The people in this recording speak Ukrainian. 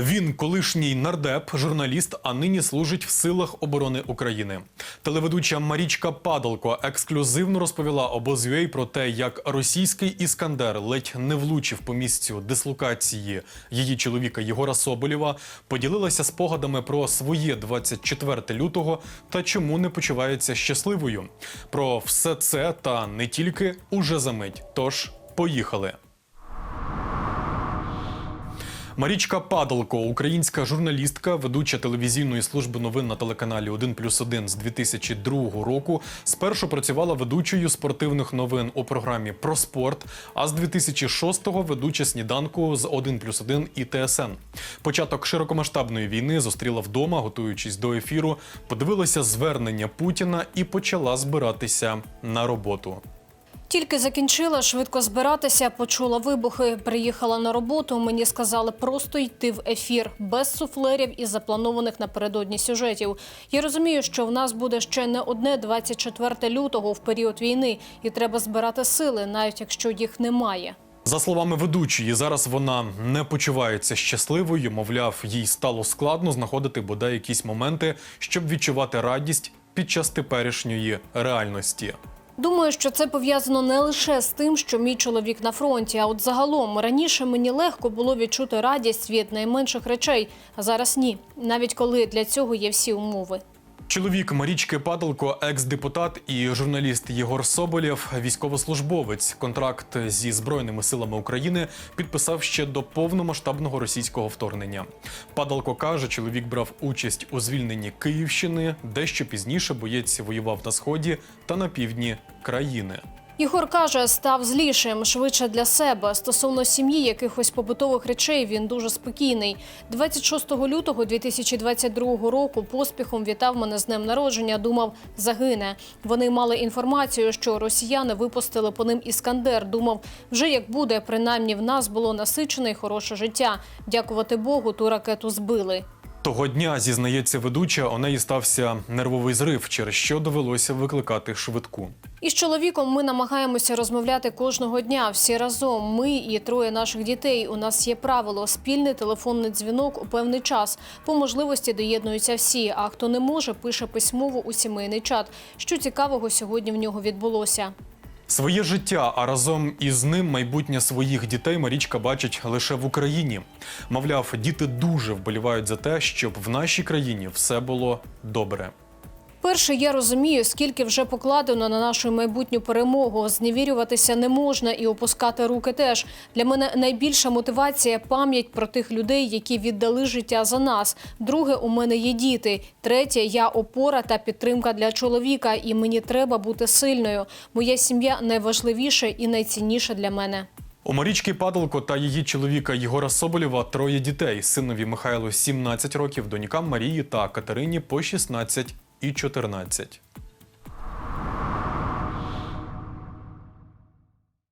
Він колишній нардеп, журналіст, а нині служить в силах оборони України. Телеведуча Марічка Падалко ексклюзивно розповіла обоз.ua про те, як російський іскандер ледь не влучив по місцю дислокації її чоловіка Єгора Соболєва, поділилася спогадами про своє 24 лютого та чому не почувається щасливою. Про все це та не тільки уже за мить. Тож поїхали. Марічка Падалко, українська журналістка, ведуча телевізійної служби новин на телеканалі 1 плюс 1 з 2002 року. Спершу працювала ведучою спортивних новин у програмі Про спорт, а з 2006-го ведуча сніданку з 1 плюс 1 і ТСН. Початок широкомасштабної війни зустріла вдома, готуючись до ефіру, подивилася звернення Путіна і почала збиратися на роботу. Тільки закінчила швидко збиратися, почула вибухи. Приїхала на роботу. Мені сказали просто йти в ефір без суфлерів і запланованих напередодні сюжетів. Я розумію, що в нас буде ще не одне 24 лютого в період війни, і треба збирати сили, навіть якщо їх немає. За словами ведучої, зараз вона не почувається щасливою. Мовляв, їй стало складно знаходити бодай якісь моменти, щоб відчувати радість під час теперішньої реальності. Думаю, що це пов'язано не лише з тим, що мій чоловік на фронті, а от загалом раніше мені легко було відчути радість від найменших речей, а зараз ні, навіть коли для цього є всі умови. Чоловік Марічки Падалко, екс-депутат і журналіст Єгор Соболєв, військовослужбовець. Контракт зі збройними силами України підписав ще до повномасштабного російського вторгнення. Падалко каже, чоловік брав участь у звільненні Київщини, дещо пізніше боєць воював на сході та на півдні країни. Ігор каже, став злішим швидше для себе. Стосовно сім'ї, якихось побутових речей він дуже спокійний. 26 лютого 2022 року поспіхом вітав мене з днем народження. Думав, загине. Вони мали інформацію, що росіяни випустили по ним іскандер. Думав, вже як буде, принаймні в нас було насичене й хороше життя. Дякувати Богу, ту ракету збили. Того дня, зізнається ведуча, у неї стався нервовий зрив, через що довелося викликати швидку. Із чоловіком ми намагаємося розмовляти кожного дня. Всі разом. Ми і троє наших дітей. У нас є правило спільний телефонний дзвінок у певний час. По можливості доєднуються всі. А хто не може, пише письмово у сімейний чат. Що цікавого сьогодні в нього відбулося. Своє життя, а разом із ним майбутнє своїх дітей Марічка бачить лише в Україні. Мовляв, діти дуже вболівають за те, щоб в нашій країні все було добре. Перше, я розумію, скільки вже покладено на нашу майбутню перемогу. Зневірюватися не можна і опускати руки теж. Для мене найбільша мотивація пам'ять про тих людей, які віддали життя за нас. Друге, у мене є діти. Третє, я опора та підтримка для чоловіка, і мені треба бути сильною. Моя сім'я найважливіше і найцінніше для мене. У Марічки Падалко та її чоловіка Єгора Соболєва троє дітей: синові Михайлу 17 років, донькам Марії та Катерині по 16 і 14.